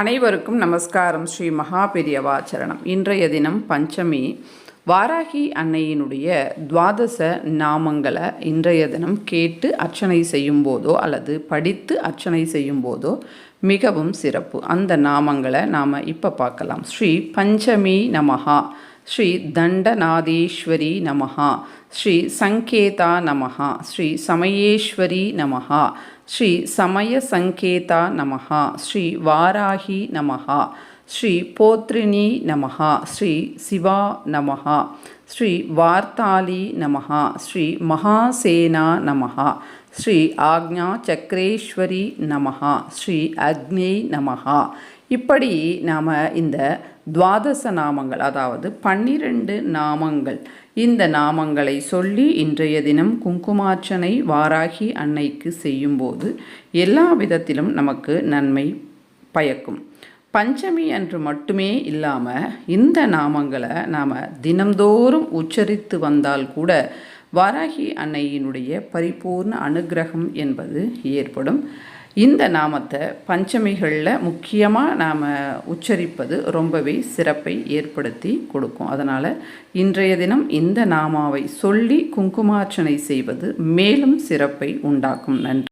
அனைவருக்கும் நமஸ்காரம் ஸ்ரீ மகாபெரியவாச்சரணம் இன்றைய தினம் பஞ்சமி. வாராகி அன்னையினுடைய துவாதச நாமங்களை இன்றைய தினம் கேட்டு அர்ச்சனை செய்யும் போதோ அல்லது படித்து அர்ச்சனை செய்யும் போதோ மிகவும் சிறப்பு. அந்த நாமங்களை நாம் இப்போ பார்க்கலாம். ஸ்ரீ பஞ்சமி நமகா श्रीदण्डनादेश्वरी नमः। श्रीसङ्केता नमः। श्रीसमयेश्वरी नमः। श्रीसमयसङ्केता नमः। श्री वाराही नमः। ஸ்ரீ போத்ரினி நமஹா ஸ்ரீ சிவா நமஹா ஸ்ரீ வார்த்தாலி நமஹா ஸ்ரீ மகாசேனா நமஹா ஸ்ரீ ஆக்ஞா சக்கரேஸ்வரி நமஹா ஸ்ரீ அக்னே நமஹா. இப்படி நாம் இந்த துவாதச நாமங்கள் அதாவது பன்னிரண்டு நாமங்கள் இந்த நாமங்களை சொல்லி இன்றைய தினம் குங்குமார்ச்சனை வாராகி அன்னைக்கு செய்யும்போது எல்லா விதத்திலும் நமக்கு நன்மை பயக்கும். பஞ்சமி அன்று மட்டுமே இல்லாமல் இந்த நாமங்களை நாம் தினம்தோறும் உச்சரித்து வந்தால் கூட வாராகி அன்னையினுடைய பரிபூர்ண அனுகிரகம் என்பது ஏற்படும். இந்த நாமத்தை பஞ்சமிகளில் முக்கியமாக நாம் உச்சரிப்பது ரொம்பவே சிறப்பை ஏற்படுத்தி கொடுக்கும். அதனால் இன்றைய தினம் இந்த நாமாவை சொல்லி குங்குமார்ச்சனை செய்வது மேலும் சிறப்பை உண்டாக்கும். நன்றி.